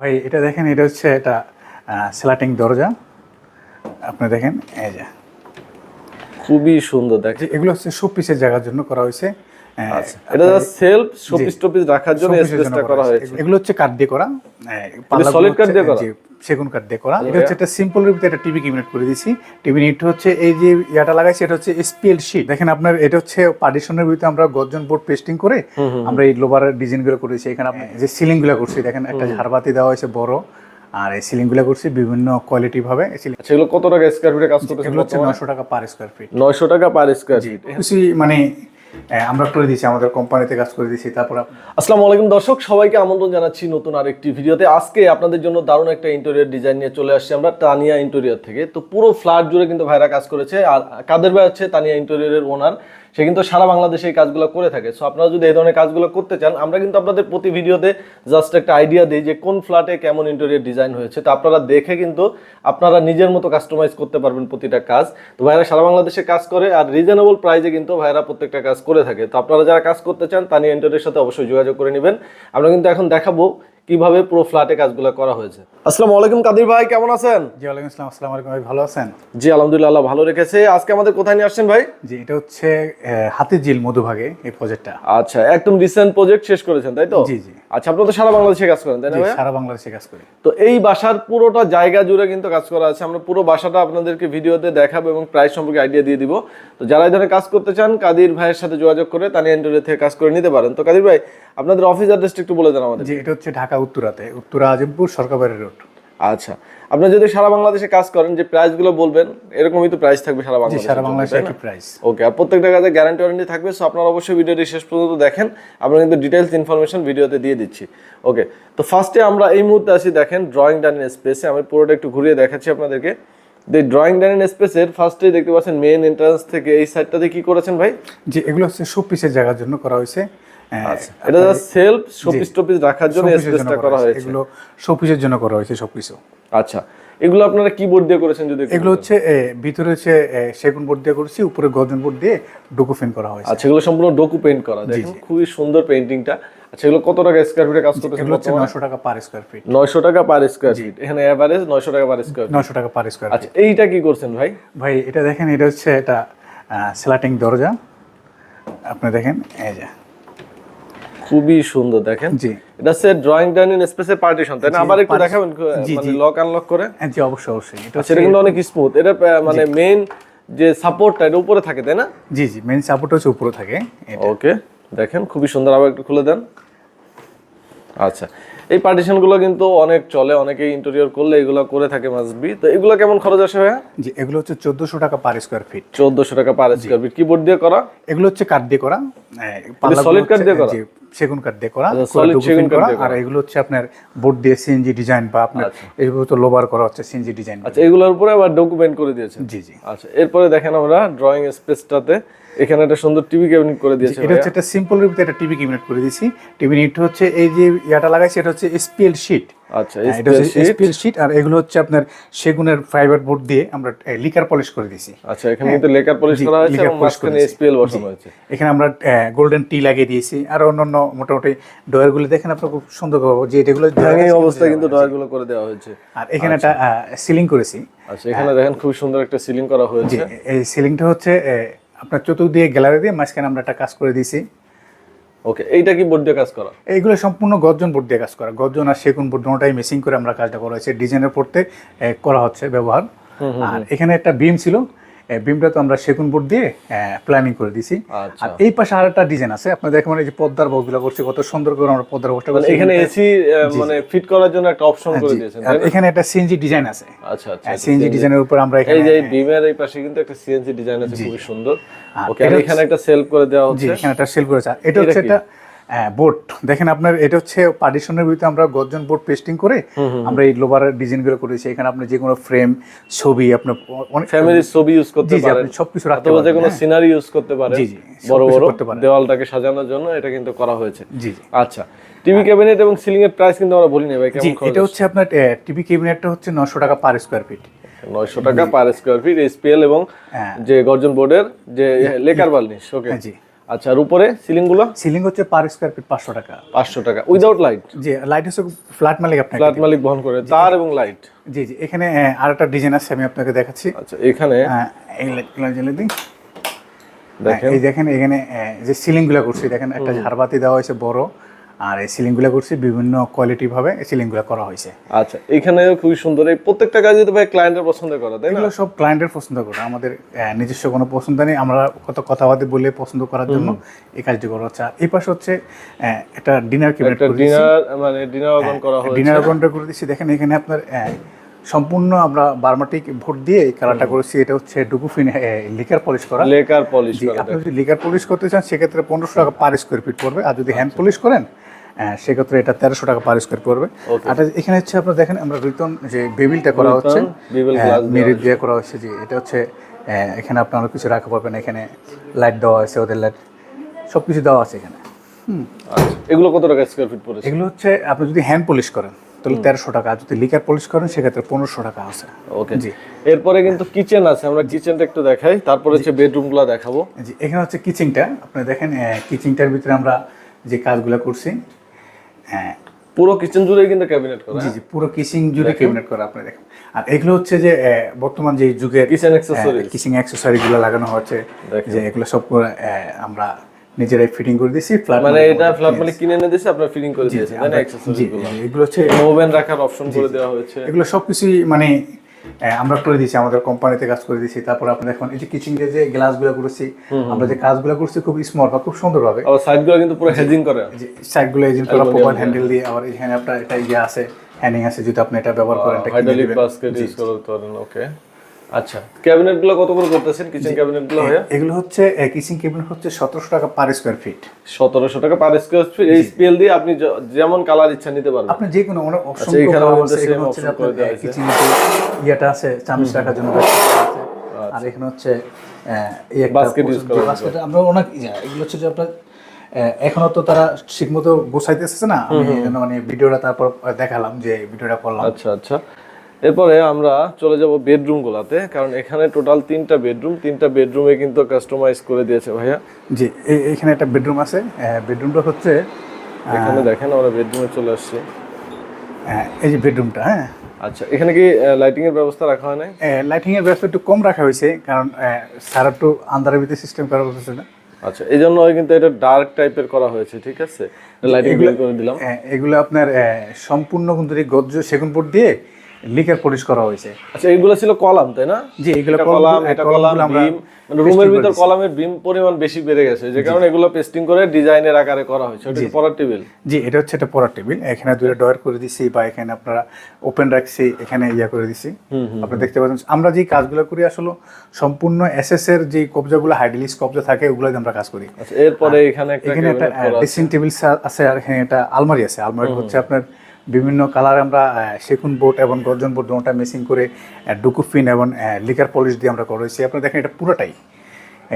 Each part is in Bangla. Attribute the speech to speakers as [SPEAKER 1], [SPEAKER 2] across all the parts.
[SPEAKER 1] ভাই এটা দেখেন এটা হচ্ছে এটা স্ল্যাটিং দরজা। আপনি দেখেন এই যে।
[SPEAKER 2] খুবই সুন্দর দেখেন।
[SPEAKER 1] এগুলো হচ্ছে শোপিসের জায়গার জন্য করা হয়েছে।
[SPEAKER 2] আচ্ছা। এটা সেলফ শোপিস টোপিস রাখার জন্য
[SPEAKER 1] showpiece এর জন্য
[SPEAKER 2] স্পেসটা করা হয়েছে।
[SPEAKER 1] এগুলো হচ্ছে কাঠ দিয়ে করা। পাল্লাগুলো
[SPEAKER 2] কাঠ দিয়ে করা?
[SPEAKER 1] সেগুন কাঠ দিয়ে করা। এটা হচ্ছে একটা সিম্পল রূপে একটা টিভি ক্যাবিনেট করে দিয়েছি। টিভি নিট হচ্ছে এই যে ইয়াটা লাগাইছি এটা হচ্ছে এসপিএল শীট দেখেন আপনার এটা হচ্ছে পার্টিশনের ভিতরে আমরা গর্জন বোর্ড পেস্টিং করে আমরা এই লোভারের ডিজাইনগুলো করেছি। এখানে আপনি যে সিলিংগুলো করছি দেখেন একটা ঝাড়বাতি দেওয়া হয়েছে বড়। আর এই সিলিংগুলো করছি বিভিন্ন কোয়ালিটি ভাবে। ceiling-
[SPEAKER 2] আচ্ছা কত টাকা স্কয়ার ফিটে কাজ
[SPEAKER 1] এগুলো হচ্ছে টাকা পার স্কোয়ার ফিট
[SPEAKER 2] নয়শো টাকা পার স্কয়ার ফিট
[SPEAKER 1] মানে আমরা করে দিয়েছি, আমাদের কোম্পানিতে কাজ করে দিয়েছি, তারপর
[SPEAKER 2] আসসালামু আলাইকুম দর্শক, সবাইকে আমন্ত্রণ জানাচ্ছি নতুন আরেকটি ভিডিওতে। আজকে আপনাদের জন্য দারুণ একটা ইন্টেরিয়র ডিজাইন নিয়ে চলে আসছি আমরা, তানিয়া ইন্টেরিয়র থেকে। তো পুরো ফ্ল্যাট জুড়ে কিন্তু ভাইরা কাজ করেছে, আর কাদের ভাই হচ্ছে তানিয়া ইন্টেরিয়রের ওনার সে কিন্তু সারা বাংলাদেশে এই কাজগুলো করে থাকে। সো আপনারা যদি এই ধরনের কাজগুলো করতে চান, আমরা কিন্তু আপনাদের প্রতি ভিডিওতে জাস্ট একটা আইডিয়া দিই যে কোন ফ্ল্যাটে কেমন ইন্টেরিয়র ডিজাইন হয়েছে। তো আপনারা দেখে কিন্তু আপনারা নিজের মতো কাস্টমাইজ করতে পারবেন প্রতিটা কাজ। তো ভাইরা সারা বাংলাদেশে কাজ করে আর রিজনেবল প্রাইজে কিন্তু ভাইরা প্রত্যেকটা কাজ করে থাকে। তো আপনারা যারা কাজ করতে চান, তা নিয়ে ইন্টেরিয়রের সাথে অবশ্যই যোগাযোগ করে নেবেন। আমরা কিন্তু এখন দেখাবো কীভাবে পুরো ফ্ল্যাটে কাজগুলো করা হয়েছে? আসসালামু আলাইকুম কাদির ভাই কেমন আছেন?
[SPEAKER 1] জি ওয়ালাইকুম আসসালাম আসসালামু আলাইকুম ভাই ভালো আছেন?
[SPEAKER 2] জি আলহামদুলিল্লাহ আল্লাহ ভালো রেখেছে। আজকে আমাদের কোথায় নিয়ে আসছেন ভাই?
[SPEAKER 1] জি এটা হচ্ছে হাতির মধুভাগে এই প্রজেক্টটা
[SPEAKER 2] আচ্ছা একদম রিসেন্ট প্রজেক্ট শেষ করেছেন তাই তো?
[SPEAKER 1] জি জি।
[SPEAKER 2] আচ্ছা আপনারা তো সারা বাংলাদেশে কাজ করেন তাই না ভাই
[SPEAKER 1] সারা বাংলাদেশে কাজ করি।
[SPEAKER 2] তো এই বাসার পুরোটা জায়গা জুড়ে কিন্তু কাজ করা আছে। আমরা পুরো বাসাটা আপনাদেরকে ভিডিওতে দেখাবো এবং প্রাইস সম্পর্কে আইডিয়া দিয়ে দিব। তো যারা এই ধরনের কাজ করতে চান কাদির ভাইয়ের সাথে যোগাযোগ করে তানিয়া ইন্টারভিউ থেকে কাজ করে নিতে পারেন। তো কাদির ভাই আপনাদের অফিস অ্যাড্রেসটা একটু বলে দেন আমাদের।
[SPEAKER 1] জি এটা হচ্ছে ঢাকা উত্তরাতে উত্তরা আজিমপুর সরকারবাড়ি রোড।
[SPEAKER 2] আচ্ছা আপনারা যদি সারা বাংলাদেশে কাজ করেন যে প্রাইসগুলো বলবেন এরকমই তো প্রাইস থাকবে সারা বাংলাদেশে
[SPEAKER 1] সারা বাংলাদেশে একই প্রাইস
[SPEAKER 2] ওকে আর প্রত্যেকটা কাজে গ্যারান্টি ওয়ারেন্টি থাকবে সো আপনারা অবশ্যই ভিডিওটি শেষ পর্যন্ত দেখেন। আমরা কিন্তু ডিটেলস ইনফরমেশন ভিডিওতে দিয়ে দিচ্ছি। ওকে তো ফার্স্টে আমরা এই মুহূর্তে আসি দেখেন ড্রয়িং ডাইনিং স্পেসে আমি পুরোটা একটু ঘুরিয়ে দেখাচ্ছি আপনাদেরকে। এই ড্রয়িং ডাইনিং স্পেসের ফার্স্টে দেখতে পাচ্ছেন মেইন এন্ট্রান্স থেকে এই সাইডটাতে কি করেছেন ভাই?
[SPEAKER 1] যে এগুলো হচ্ছে শোপিসের জায়গার জন্য করা হয়েছে। আহ,
[SPEAKER 2] এটা সেলফ শোপিস টোপিস রাখার জন্য স্পেসটা করা হয়েছে।
[SPEAKER 1] এগুলো শোপিসের জন্য করা হয়েছে সবকিছু
[SPEAKER 2] আচ্ছা এগুলো আপনারা কি বোর্ড দিয়ে করেছেন যদি
[SPEAKER 1] এগুলো হচ্ছে ভিতরে হচ্ছে সেগুন বোর্ড দিয়ে করেছি উপরে গর্জন বোর্ড দিয়ে ডকুফেন করা হয়েছে।
[SPEAKER 2] আচ্ছা এগুলো সম্পূর্ণ ডকু পেইন্ট করা। দেখেন খুবই সুন্দর পেইন্টিংটা আচ্ছা এগুলো কত টাকা স্কয়ার ফিটে কাজ করতেছেন
[SPEAKER 1] এগুলো হচ্ছে নশো টাকা পার স্কোয়ার ফিট
[SPEAKER 2] নয়শো টাকা পার স্কয়ার ফিট এখানে এভারেজ নয়শো টাকা পার স্কয়ার
[SPEAKER 1] নশো টাকা পার স্কোয়ার
[SPEAKER 2] আচ্ছা এইটা কি করছেন ভাই?
[SPEAKER 1] ভাই এটা দেখেন এটা হচ্ছে এটা স্ল্যাটিং দরজা। আপনি দেখেন এই যে।
[SPEAKER 2] খুবই সুন্দর দেখেন।
[SPEAKER 1] জি।
[SPEAKER 2] এটা হচ্ছে ড্রয়িং ডাইনিং স্পেসের পার্টিশন তাই না? আবার একটু দেখাবেন মানে লক আনলক করে?
[SPEAKER 1] হ্যাঁ, জি অবশ্যই অবশ্যই। এটা
[SPEAKER 2] সেটা কিন্তু অনেক স্মুথ এটা মানে মেইন যে সাপোর্টটা এটা উপরে থাকে তাই না?
[SPEAKER 1] জি জি মেন সাপোর্ট হচ্ছে উপরে থাকে এটা।
[SPEAKER 2] ওকে দেখেন খুবই সুন্দর আবার একটু খুলে দেন। আচ্ছা এই পার্টিশনগুলো কিন্তু অনেক চলে অনেকে ইন্টেরিয়র করলে এগুলো করে থাকে মাসবি তো এগুলো কেমন খরচ আসে ভাইয়া?
[SPEAKER 1] জি এগুলো হচ্ছে চোদ্দোশো টাকা পার স্কোয়ার ফিট
[SPEAKER 2] চোদ্দশো টাকা পার স্কোয়ার ফিট কিবোর্ড দিয়ে করা?
[SPEAKER 1] এগুলো হচ্ছে কাঠ দিয়ে করা।
[SPEAKER 2] সলিড কাঠ দিয়ে করা?
[SPEAKER 1] সেগুন কাঠ দিয়ে করা
[SPEAKER 2] আচ্ছা, সেগুন
[SPEAKER 1] করা আর এগুলো হচ্ছে আপনার বোর্ড দিয়ে সিএনজি ডিজাইন বা আপনার এগুলো তো লোবার করা হচ্ছে সিএনজি ডিজাইন
[SPEAKER 2] আচ্ছা এগুলোর উপরে আবার ডকুমেন্ট করে দিয়েছেন?
[SPEAKER 1] জি জি।
[SPEAKER 2] আচ্ছা এরপরে দেখেন আমরা ড্রয়িং স্পেসটাতে এখানে একটা সুন্দর টিভি ক্যাবিনেট করে দিয়েছে
[SPEAKER 1] এটা হচ্ছে একটা সিম্পল রূপে একটা টিভি ক্যাবিনেট করে দিয়েছি। টিভি নিট হচ্ছে এই যে ইয়াটা লাগাইছি এটা হচ্ছে এসপিএল শীট
[SPEAKER 2] আচ্ছা
[SPEAKER 1] এটা হচ্ছে শীট আর এগুলো হচ্ছে আপনার সেগুনের ফাইবার বোর্ড দিয়ে আমরা লিকার পলিশ করে দিয়েছি।
[SPEAKER 2] আচ্ছা এখানে কিন্তু লেকার পলিশ করা হয়েছে এবং মাঝখানে এসপিএল বসানো হয়েছে।
[SPEAKER 1] এখানে আমরা গোল্ডেন টি লাগিয়ে দিয়েছি। আর অন্যান্য মোটামুটি ডয়ারগুলো দেখেন আপনার খুব সুন্দর পাবো যে
[SPEAKER 2] এই অবস্থায় কিন্তু ডয়ারগুলো করে দেওয়া হয়েছে।
[SPEAKER 1] আর এখানে একটা সিলিং করেছি।
[SPEAKER 2] আচ্ছা এখানে দেখেন খুব সুন্দর একটা সিলিং করা হয়েছে।
[SPEAKER 1] এই সিলিংটা হচ্ছে আপনার চতুর্দিকে গ্যালারি দিয়ে মাঝখানে আমরা একটা কাজ করে দিয়েছি।
[SPEAKER 2] ওকে এইটা কি বোর্ড দিয়ে কাজ করা?
[SPEAKER 1] এইগুলো সম্পূর্ণ গর্জন বোর্ড দিয়ে কাজ করা। গর্জন আর সেগুন বোর্ড দুটাই মেসিং করে আমরা কাজটা করা হয়েছে। ডিজাইনের পড়তে করা হচ্ছে ব্যবহার। আর এখানে একটা বিম ছিল। বিমটা তো আমরা সেগুন বোর্ড দিয়ে প্ল্যানিং করে দিয়েছি
[SPEAKER 2] আচ্ছা।
[SPEAKER 1] আর এই পাশে আর একটা ডিজাইন আছে। আপনার দেখেন এই যে পদ্মার বক্সগুলো করছি কত সুন্দর করে আমরা পদ্মার বক্সটা
[SPEAKER 2] মানে
[SPEAKER 1] করছি।
[SPEAKER 2] এখানে এসি মানে ফিট করার জন্য একটা অপশন করে দিয়েছেন
[SPEAKER 1] আর এখানে একটা সিএনজি ডিজাইন আছে।
[SPEAKER 2] আচ্ছা আচ্ছা
[SPEAKER 1] সিএনজি ডিজাইনের উপর আমরা এখানে
[SPEAKER 2] এই যে বিমের এই পাশে কিন্তু একটা সিএনজি ডিজাইন আছে খুবই সুন্দর। ওকে এখানে একটা সেলফ করে দেওয়া হচ্ছে।
[SPEAKER 1] এখানে একটা সেল করেছে। এটা হচ্ছে একটা বোর্ড দেখেন আপনার এটা হচ্ছে পার্টিশনের ভিতরে আমরা গর্জন বোর্ড পেস্টিং করে আমরা এই লোভারের ডিজাইনগুলো করেছি। এখানে আপনি যে কোনো ফ্রেম ছবি আপনার অনেক
[SPEAKER 2] ফ্যামিলির ছবি ইউজ করতে পারেন।
[SPEAKER 1] আপনি সবকিছু রাখতে
[SPEAKER 2] অথবা যে কোনো
[SPEAKER 1] হ্যাঁ।
[SPEAKER 2] সিনারি ইউজ করতে পারেন।
[SPEAKER 1] জি, জি,
[SPEAKER 2] বড় বড়
[SPEAKER 1] পারেন।
[SPEAKER 2] দেওয়ালটাকে সাজানোর জন্য এটা কিন্তু করা হয়েছে।
[SPEAKER 1] জি জি।
[SPEAKER 2] আচ্ছা টিভি ক্যাবিনেট এবং সিলিং এর প্রাইস কিন্তু আমরা বলিনি ভাই কেমন
[SPEAKER 1] এটা হচ্ছে? আপনার টিভি ক্যাবিনেটটা হচ্ছে নশো টাকা পার স্কোয়ার ফিট
[SPEAKER 2] নয়শো টাকা পার স্কোয়ার ফিট এসপিএল এবং
[SPEAKER 1] হ্যাঁ।
[SPEAKER 2] যে গর্জন বোর্ডের যে লেকার বার্নিশ ওকে
[SPEAKER 1] হ্যাঁ, জি।
[SPEAKER 2] আচ্ছা আর উপরে সিলিংগুলো
[SPEAKER 1] সিলিং হচ্ছে পার স্কোয়ার ফিট পাঁচশো টাকা।
[SPEAKER 2] পাঁচশো টাকা উইদাউট লাইট
[SPEAKER 1] যে লাইট হচ্ছে ফ্ল্যাট মালিক আপনাকে
[SPEAKER 2] ফ্ল্যাট মালিক বহন করে তার এবং লাইট
[SPEAKER 1] জি জি এখানে আরেকটা ডিজাইন আছে আমি আপনাকে দেখাচ্ছি।
[SPEAKER 2] আচ্ছা এখানে?
[SPEAKER 1] হ্যাঁ, এই লাইটগুলো জ্বালিয়ে দিই।
[SPEAKER 2] দেখেন।
[SPEAKER 1] এই দেখেন এখানে যে সিলিংগুলো করছি দেখেন একটা ঝাড়বাতি দেওয়া হয়েছে বড়। আর এই সিলিংগুলো করছি বিভিন্ন কোয়ালিটি ভাবে এই সিলিংগুলো করা হয়েছে।
[SPEAKER 2] আচ্ছা এখানে খুবই সুন্দর। এই প্রত্যেকটা কাজ তো ভাই ক্লায়েন্টের পছন্দ করা তাই না?
[SPEAKER 1] সব ক্লায়েন্টের পছন্দ করে। আমাদের নিজস্ব কোনো পছন্দ নেই। আমরা কত কথাবার্তা বলে পছন্দ করার জন্য এই কাজটি করা হচ্ছে। এই পাশে হচ্ছে একটা ডিনার কেবিনেট
[SPEAKER 2] ডিনার মানে ডিনার অর্গান করা হয়েছে।
[SPEAKER 1] ডিনার কাউন্টার করে দিচ্ছি দেখেন এখানে আপনার সম্পূর্ণ আমরা বার্মাটিক ভোট দিয়ে কালারটা করেছি। এটা হচ্ছে ডুকুফিন লিকার পলিশ করা।
[SPEAKER 2] লেকার পলিশ করা
[SPEAKER 1] আপনি যদি লিকার পলিশ করতে চান সেক্ষেত্রে পনেরোশো টাকা পার স্কোয়ার ফিট পড়বে। আর যদি হ্যান্ড পলিশ করেন সেক্ষেত্রে এটা তেরোশো টাকা পার স্কোয়ার পড়বে। আর এখানে হচ্ছে আপনার দেখেন আমরা রিতন যে বেবিলটা করা হচ্ছে মেরিট দিয়ে করা হচ্ছে যে এটা হচ্ছে আহ, এখানে আপনারা কিছু রাখা পারবেন এখানে লাইট দেওয়া আছে ওদের লাইট সব কিছু দেওয়া আছে এখানে।
[SPEAKER 2] আচ্ছা এগুলো কত টাকা স্কোয়ার ফিট পড়েছে?
[SPEAKER 1] এগুলো হচ্ছে আপনি যদি হ্যান্ড পলিশ করেন তাহলে তেরোশো টাকা যদি লিকার পলিশ করেন সেক্ষেত্রে পনেরোশো টাকা আছে।
[SPEAKER 2] ওকে
[SPEAKER 1] জি।
[SPEAKER 2] এরপরে কিন্তু কিচেন আছে আমরা কিচেনটা একটু দেখাই তারপরে হচ্ছে বেডরুমগুলো দেখাবো।
[SPEAKER 1] জি এখানে হচ্ছে কিচিংটা আপনি দেখেন কিচিংটার ভিতরে আমরা যে কাজগুলো করছি হ্যাঁ।
[SPEAKER 2] পুরো কিচেন জুড়ে কিন্তু ক্যাবিনেট করা
[SPEAKER 1] জি জি পুরো কিচেন জুড়ে ক্যাবিনেট করা আপনি দেখেন। আর এগুলো হচ্ছে যে বর্তমান যে যুগের
[SPEAKER 2] কিচেন অ্যাকসেসরি
[SPEAKER 1] কিচেন লাগানো হচ্ছে যে এগুলো সব আমরা নিজেরাই ফিটিং করে দিছি ফ্ল্যাট
[SPEAKER 2] মানে এটা ফ্ল্যাট মানে কিনে এনে দিছি আপনার ফিটিং করে দিয়েছে
[SPEAKER 1] মানে এগুলো হচ্ছে
[SPEAKER 2] ওভেন রাখার অপশন করে দেওয়া হয়েছে।
[SPEAKER 1] এগুলো সবকিছুই মানে আমরা করে দিয়েছি আমাদের কোম্পানিতে কাজ করে দিয়েছি। তারপর আপনি দেখুন এই যে কিচিং এর যে গ্লাসগুলো করেছি আমরা যে কাজ কাজগুলো করছি খুব স্মল বা খুব সুন্দরভাবে।
[SPEAKER 2] সাইড সাইডগুলো কিন্তু পুরো হেজিং করে।
[SPEAKER 1] সাইডগুলো হেজিং করা প্রপার হ্যান্ডেল দিয়ে আবার এখানে আপনার এটা ইয়ে আছে হ্যান্ডিং আছে যদি আপনি এটা ব্যবহার করেন এটা কিনে দিবেন।
[SPEAKER 2] ওকে আচ্ছা ক্যাবিনেটগুলো কত করে করতেছেন? কিচেন ক্যাবিনেটগুলো ভাইয়া
[SPEAKER 1] এগুলো হচ্ছে কিচিং কেবিনেট হচ্ছে সতেরোশো টাকা পার স্কোয়ার ফিট
[SPEAKER 2] সতেরোশো টাকা পার স্কোয়ার ফিট এই স্পেল দিয়ে আপনি যেমন কালার ইচ্ছা নিতে পারবেন।
[SPEAKER 1] আপনি যে কোনো অপশন
[SPEAKER 2] আচ্ছা, এখানে আমাদের same option করে দেওয়া হয়েছে।
[SPEAKER 1] কিচিং ইয়েটা আছে চামচ রাখার জন্য আছে। আর এখানে হচ্ছে এই একটা
[SPEAKER 2] use করার জন্য।
[SPEAKER 1] basket আমরা অনেক এগুলো হচ্ছে যে আপনার এখনও তো তারা ঠিকমতো গোছাইতেছে না। আমি মানে ভিডিওটা তারপর দেখালাম যে ভিডিওটা করলাম।
[SPEAKER 2] আচ্ছা আচ্ছা। এরপরে আমরা চলে যাব বেডরুম গুলাতে কারণ এখানে টোটাল তিনটা বেডরুম তিনটা বেডরুমে কিন্তু কাস্টমাইজ করে দিয়েছে ভাইয়া।
[SPEAKER 1] জি এখানে একটা বেডরুম আছে বেডরুমটা হচ্ছে
[SPEAKER 2] এখানে দেখেন আমরা বেডরুমে চলে আসছি।
[SPEAKER 1] এই যে বেডরুমটা হ্যাঁ।
[SPEAKER 2] আচ্ছা এখানে কি লাইটিং এর ব্যবস্থা রাখা হয় নাই?
[SPEAKER 1] লাইটিং এর ব্যবস্থা একটু কম রাখা হয়েছে কারণ সারা একটু আন্ধারের ভিতরে সিস্টেম করা হচ্ছে না।
[SPEAKER 2] আচ্ছা এই জন্য কিন্তু এটা ডার্ক টাইপের করা হয়েছে ঠিক আছে? লাইটিং করে দিলাম।
[SPEAKER 1] এগুলো আপনার সম্পূর্ণ কিন্তু গজ্জ সেগুন বোর্ড দিয়ে লিকার পলিশ করা হয়েছে।
[SPEAKER 2] আচ্ছা এইগুলো ছিল কলাম তাই না?
[SPEAKER 1] জি এগুলো কলাম
[SPEAKER 2] এটা কলাম
[SPEAKER 1] আমরা
[SPEAKER 2] বিম মানে রুমের ভিতর কলামের বিম পরিমাণ বেশি বেড়ে গেছে যে কারণে এগুলো পেস্টিং করে ডিজাইনের আকারে করা হয়েছে। কি পড়ার টেবিল।
[SPEAKER 1] জি এটা হচ্ছে একটা পড়ার টেবিল। এখানে দুটো ডয়ার করে দিছি বা এখানে আপনারা ওপেন রাখছি এখানে ইয়া করে দিছি। আপনি দেখতে পাচ্ছেন আমরা যে কাজগুলো করি আসলে সম্পূর্ণ এসএস এর যে কবজাগুলো হাইড্রোলিক্স কবজা থাকে ওগুলো আমরা কাজ করি।
[SPEAKER 2] আচ্ছা এরপরে এখানে একটা
[SPEAKER 1] এখানে একটা ড্রেসিং টেবিল আছে। আর এখানে একটা আলমারি আছে। আলমারি হচ্ছে আপনার বিভিন্ন কালার আমরা সেকুন বোর্ড এবং গর্জন বোট দুটা মেসিং করে ডুকুফিন এবং লিকার পলিশ দিয়ে আমরা করেছি। আপনারা দেখেন এটা পুরোটাই।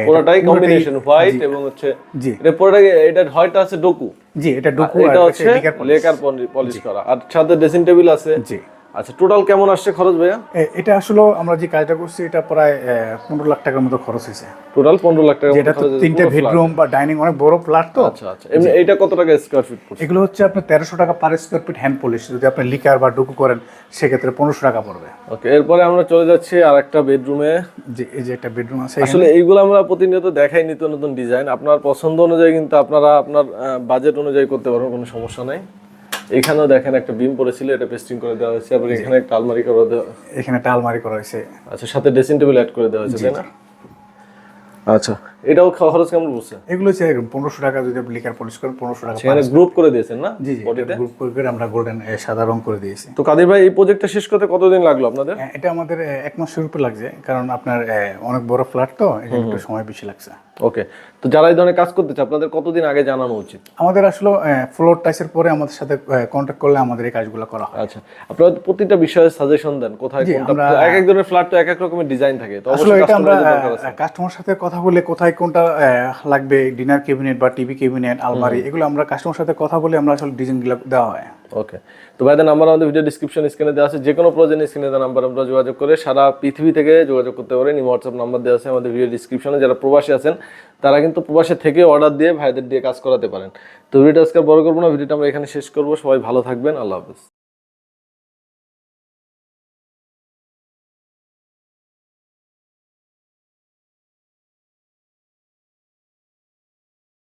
[SPEAKER 2] পুরোটাই কম্বিনেশন হোয়াইট এবং হচ্ছে
[SPEAKER 1] জি।
[SPEAKER 2] এটা পুরোটাই এটা হোয়াইট আছে ডুকু।
[SPEAKER 1] জি এটা ডুকু আর
[SPEAKER 2] এটা হচ্ছে
[SPEAKER 1] লিকার পলিশ।
[SPEAKER 2] করা। আর সাথে ড্রেসিং টেবিল আছে।
[SPEAKER 1] জি।
[SPEAKER 2] আচ্ছা টোটাল কেমন আসছে খরচ ভাইয়া?
[SPEAKER 1] এটা আসলে আমরা যে কাজটা করছি এটা প্রায় পনেরো লাখ টাকার মতো খরচ হয়েছে।
[SPEAKER 2] টোটাল পনেরো লাখ টাকা
[SPEAKER 1] যেটা তো তিনটে বেডরুম বা ডাইনিং অনেক বড় ফ্ল্যাট তো।
[SPEAKER 2] আচ্ছা আচ্ছা। এমনি এইটা কত টাকা স্কোয়ার ফিট পড়ছে?
[SPEAKER 1] এগুলো হচ্ছে আপনার তেরোশো টাকা per square feet hand polish যদি আপনি লিকার বা ডুকু করেন সেক্ষেত্রে পনেরোশো টাকা পড়বে।
[SPEAKER 2] ওকে এরপরে আমরা চলে যাচ্ছি আর একটা বেডরুমে
[SPEAKER 1] যে এই যে একটা বেডরুম আছে
[SPEAKER 2] আসলে এইগুলো আমরা প্রতিনিয়ত দেখাই নিত্য নতুন ডিজাইন আপনার পছন্দ অনুযায়ী কিন্তু আপনারা আপনার বাজেট অনুযায়ী করতে পারবেন কোনো সমস্যা নাই। এখানেও দেখেন একটা বিম পড়েছিল এটা পেস্টিং করে দেওয়া হয়েছে আবার এখানে একটা আলমারি করে দেওয়া
[SPEAKER 1] এখানে একটা আলমারি করা হয়েছে।
[SPEAKER 2] আচ্ছা সাথে ড্রেসিং টেবিল অ্যাড করে দেওয়া হয়েছে তাই না? আচ্ছা এটাও খরচ কেমন বলছে?
[SPEAKER 1] এগুলো হচ্ছে পনেরোশো টাকা যদি আপনি লিকার পলিশ করেন পনেরোশো টাকা
[SPEAKER 2] সেখানে গ্রুপ করে দিয়েছেন না?
[SPEAKER 1] জি জি গ্রুপ করে করে আমরা গোল্ডেন সাদা রং করে দিয়েছি।
[SPEAKER 2] তো কাদের ভাই এই প্রজেক্টটা শেষ করতে কতদিন লাগল আপনাদের?
[SPEAKER 1] এটা আমাদের এক মাসের উপর লাগছে কারণ আপনার অনেক বড় ফ্ল্যাট তো এখানে একটু সময় বেশি লাগছে।
[SPEAKER 2] ওকে তো যারা এই ধরনের কাজ করতে চায় আপনাদের কতদিন আগে জানানো উচিত?
[SPEAKER 1] আমাদের আসলে ফ্লোর টাইসের পরে আমাদের সাথে কন্ট্যাক্ট করলে আমাদের এই কাজগুলো করা হয়।
[SPEAKER 2] আচ্ছা আপনারা প্রতিটা বিষয়ে সাজেশন দেন কোথায় কোনটা এক এক ধরনের ফ্ল্যাট তো এক এক রকমের ডিজাইন থাকে তো
[SPEAKER 1] আসলে এটা আমরা কাস্টমার সাথে কথা বলে কোথায় কোনটা লাগবে ডিনার ক্যাবিনেট বা টিভি ক্যাবিনেট আলমারি এগুলো আমরা কাস্টমার সাথে কথা বলে আমরা আসলে ডিজাইনগুলো দেওয়া হয়।
[SPEAKER 2] ওকে তো ভাই ভাইদের নাম্বার আমাদের ভিডিও ডিসক্রিপশন স্ক্রিনে দেওয়া আছে। যে কোনো প্রয়োজনে স্ক্রিনে দেওয়া নাম্বার আমরা যোগাযোগ করে সারা পৃথিবী থেকে যোগাযোগ করতে পারেন। এই হোয়াটসঅ্যাপ নাম্বার দেওয়া আছে আমাদের ভিডিও ডিসক্রিপশনে যারা প্রবাসী আছেন তারা কিন্তু প্রবাসে থেকে অর্ডার দিয়ে ভাইদের দিয়ে কাজ করাতে পারেন। তো ভিডিওটা আজকে বড় করব না। ভিডিওটা আমরা এখানে শেষ করব। সবাই ভালো থাকবেন। আল্লাহ হাফেজ।